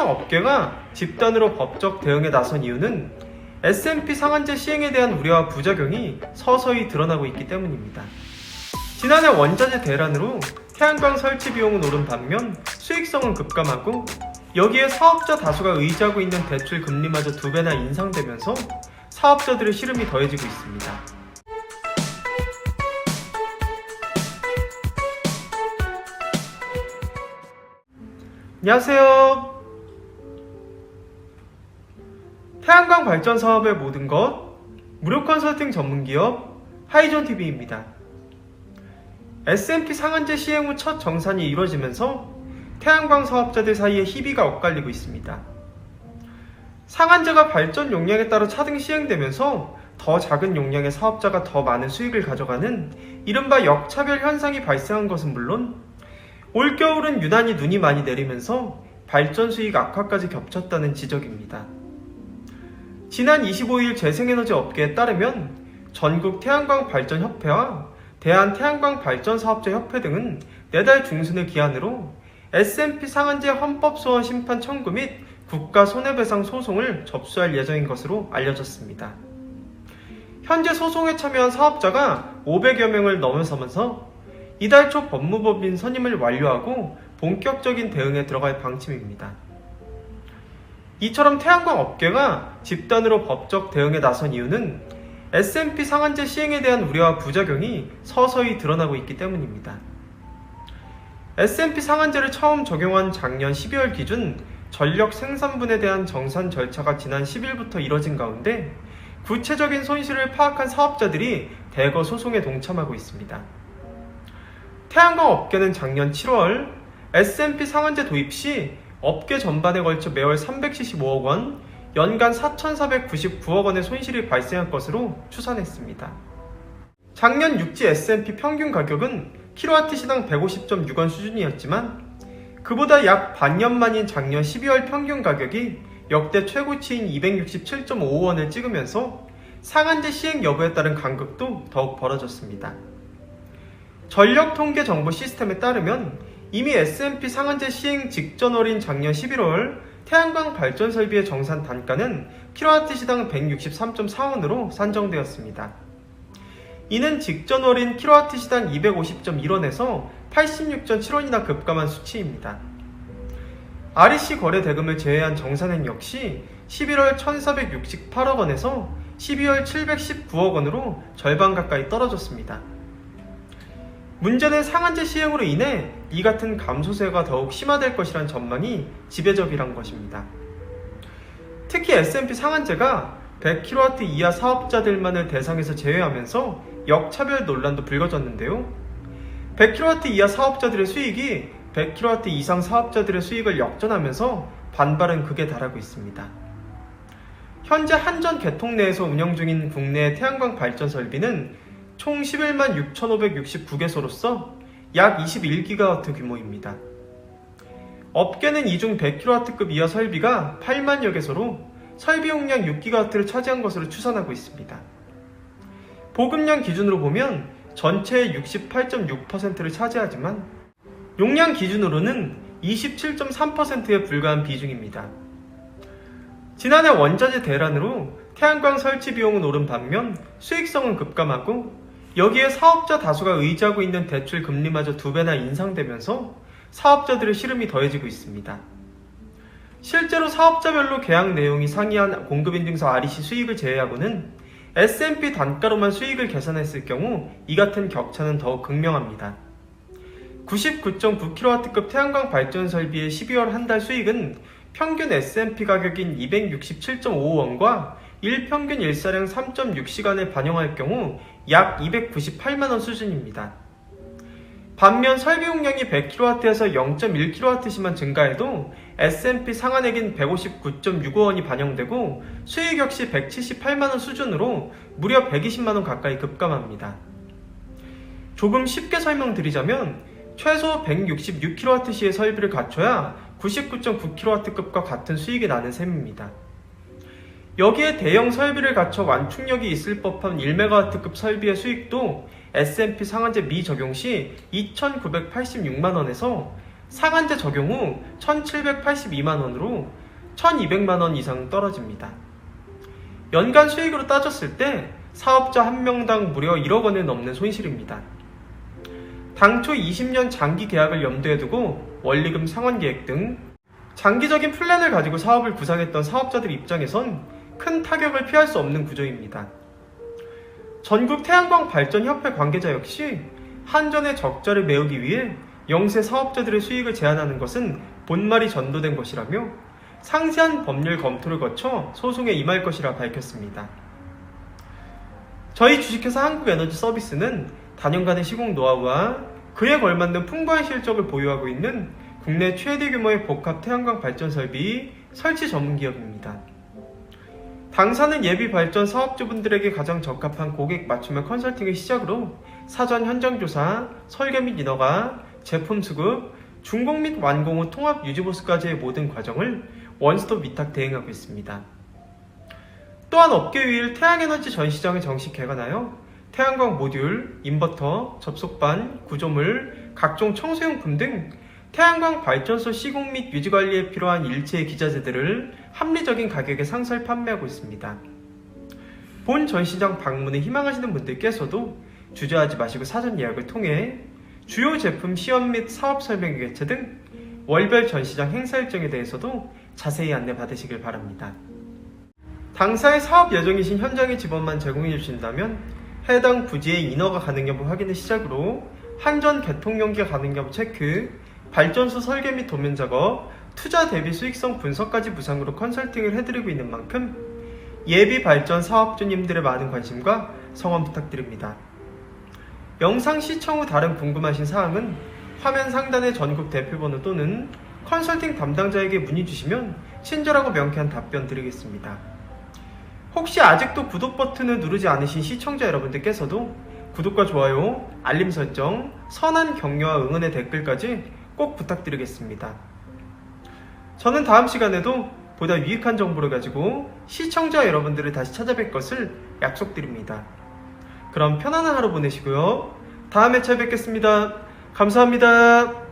태양광 업계가 집단으로 법적 대응에 나선 이유는 S&P 상한제 시행에 대한 우려와 부작용이 서서히 드러나고 있기 때문입니다. 지난해 원자재 대란으로 태양광 설치 비용은 오른 반면 수익성은 급감하고 여기에 사업자 다수가 의지하고 있는 대출 금리마저 두 배나 인상되면서 사업자들의 시름이 더해지고 있습니다. 안녕하세요. 태양광 발전 사업의 모든 것 무료 컨설팅 전문 기업 하이존 TV입니다. S&P 상한제 시행 후 첫 정산이 이루어지면서 태양광 사업자들 사이에 희비가 엇갈리고 있습니다. 상한제가 발전 용량에 따라 차등 시행되면서 더 작은 용량의 사업자가 더 많은 수익을 가져가는 이른바 역차별 현상이 발생한 것은 물론 올겨울은 유난히 눈이 많이 내리면서 발전 수익 악화까지 겹쳤다는 지적입니다. 지난 25일 재생에너지 업계에 따르면 전국 태양광 발전 협회와 대한 태양광 발전 사업자 협회 등은 내달 중순을 기한으로 S&P 상한제 헌법소원 심판 청구 및 국가 손해배상 소송을 접수할 예정인 것으로 알려졌습니다. 현재 소송에 참여한 사업자가 500여 명을 넘어서면서 이달 초 법무법인 선임을 완료하고 본격적인 대응에 들어갈 방침입니다. 이처럼 태양광 업계가 집단으로 법적 대응에 나선 이유는 S&P 상한제 시행에 대한 우려와 부작용이 서서히 드러나고 있기 때문입니다. S&P 상한제를 처음 적용한 작년 12월 기준 전력 생산분에 대한 정산 절차가 지난 10일부터 이뤄진 가운데 구체적인 손실을 파악한 사업자들이 대거 소송에 동참하고 있습니다. 태양광 업계는 작년 7월 S&P 상한제 도입 시 업계 전반에 걸쳐 매월 375억 원, 연간 4,499억 원의 손실이 발생할 것으로 추산했습니다. 작년 육지 S&P 평균 가격은 킬로와트 시당 150.6원 수준이었지만 그보다 약 반년 만인 작년 12월 평균 가격이 역대 최고치인 267.55원을 찍으면서 상한제 시행 여부에 따른 간극도 더욱 벌어졌습니다. 전력 통계 정보 시스템에 따르면 이미 S&P 상한제 시행 직전월인 작년 11월 태양광 발전 설비의 정산 단가는 킬로와트 시당 163.4원으로 산정되었습니다. 이는 직전월인 킬로와트 시당 250.1원에서 86.7원이나 급감한 수치입니다. REC 거래 대금을 제외한 정산액 역시 11월 1468억 원에서 12월 719억 원으로 절반 가까이 떨어졌습니다. 문제는 상한제 시행으로 인해 이 같은 감소세가 더욱 심화될 것이란 전망이 지배적이란 것입니다. 특히 S&P 상한제가 100kW 이하 사업자들만을 대상에서 제외하면서 역차별 논란도 불거졌는데요. 100kW 이하 사업자들의 수익이 100kW 이상 사업자들의 수익을 역전하면서 반발은 극에 달하고 있습니다. 현재 한전 개통 내에서 운영 중인 국내 태양광 발전 설비는 총 11만 6,569개소로서 약 21기가와트 규모입니다. 업계는 이중 100kW급 이하 설비가 8만여 개소로 설비 용량 6기가와트를 차지한 것으로 추산하고 있습니다. 보급량 기준으로 보면 전체의 68.6%를 차지하지만 용량 기준으로는 27.3%에 불과한 비중입니다. 지난해 원자재 대란으로 태양광 설치 비용은 오른 반면 수익성은 급감하고 여기에 사업자 다수가 의지하고 있는 대출 금리마저 두 배나 인상되면서 사업자들의 시름이 더해지고 있습니다. 실제로 사업자별로 계약 내용이 상이한 공급인증서 REC 수익을 제외하고는 S&P 단가로만 수익을 계산했을 경우 이 같은 격차는 더욱 극명합니다. 99.9kW급 태양광 발전 설비의 12월 한 달 수익은 평균 S&P 가격인 267.55원과 일평균 일사량 3.6시간을 반영할 경우 약 298만원 수준입니다. 반면 설비 용량이 100kW에서 0.1kW시만 증가해도 S&P 상한액인 159.65원이 반영되고 수익 역시 178만원 수준으로 무려 120만원 가까이 급감합니다. 조금 쉽게 설명드리자면 최소 166kW시의 설비를 갖춰야 99.9kW급과 같은 수익이 나는 셈입니다. 여기에 대형 설비를 갖춰 완충력이 있을 법한 1MW급 설비의 수익도 S&P 상한제 미적용 시 2,986만원에서 상한제 적용 후 1,782만 원으로 1,200만 원 이상 떨어집니다. 연간 수익으로 따졌을 때 사업자 한 명당 무려 1억 원을 넘는 손실입니다. 당초 20년 장기 계약을 염두에 두고 원리금 상환 계획 등 장기적인 플랜을 가지고 사업을 구상했던 사업자들 입장에선 큰 타격을 피할 수 없는 구조입니다. 전국 태양광 발전 협회 관계자 역시 한전의 적자를 메우기 위해 영세 사업자들의 수익을 제한하는 것은 본말이 전도된 것이라며 상세한 법률 검토를 거쳐 소송에 임할 것이라 밝혔습니다. 저희 주식회사 한국에너지 서비스는 단연간의 시공 노하우와 그에 걸맞는 풍부한 실적을 보유하고 있는 국내 최대 규모의 복합 태양광 발전 설비 설치 전문 기업입니다. 당사는 예비 발전 사업주분들에게 가장 적합한 고객 맞춤형 컨설팅을 시작으로 사전 현장 조사, 설계 및 인허가, 제품 수급, 준공 및 완공 후 통합 유지보수까지의 모든 과정을 원스톱 위탁 대행하고 있습니다. 또한 업계 유일 태양에너지 전시장을 정식 개관하여 태양광 모듈, 인버터, 접속반, 구조물, 각종 청소용품 등 태양광 발전소 시공 및 유지 관리에 필요한 일체의 기자재들을 합리적인 가격에 상설 판매하고 있습니다. 본 전시장 방문을 희망하시는 분들께서도 주저하지 마시고 사전 예약을 통해 주요 제품 시연 및 사업 설명 개최 등 월별 전시장 행사 일정에 대해서도 자세히 안내 받으시길 바랍니다. 당사의 사업 예정이신 현장의 지원만 제공해 주신다면 해당 부지의 인허가 가능 여부 확인을 시작으로 한전 개통 연기 가능 여부 체크, 발전소 설계 및 도면 작업, 투자 대비 수익성 분석까지 무상으로 컨설팅을 해드리고 있는 만큼 예비 발전 사업주님들의 많은 관심과 성원 부탁드립니다. 영상 시청 후 다른 궁금하신 사항은 화면 상단의 전국 대표번호 또는 컨설팅 담당자에게 문의 주시면 친절하고 명쾌한 답변 드리겠습니다. 혹시 아직도 구독 버튼을 누르지 않으신 시청자 여러분들께서도 구독과 좋아요, 알림 설정, 선한 격려와 응원의 댓글까지 꼭 부탁드리겠습니다. 저는 다음 시간에도 보다 유익한 정보를 가지고 시청자 여러분들을 다시 찾아뵐 것을 약속드립니다. 그럼 편안한 하루 보내시고요. 다음에 찾아뵙겠습니다. 감사합니다.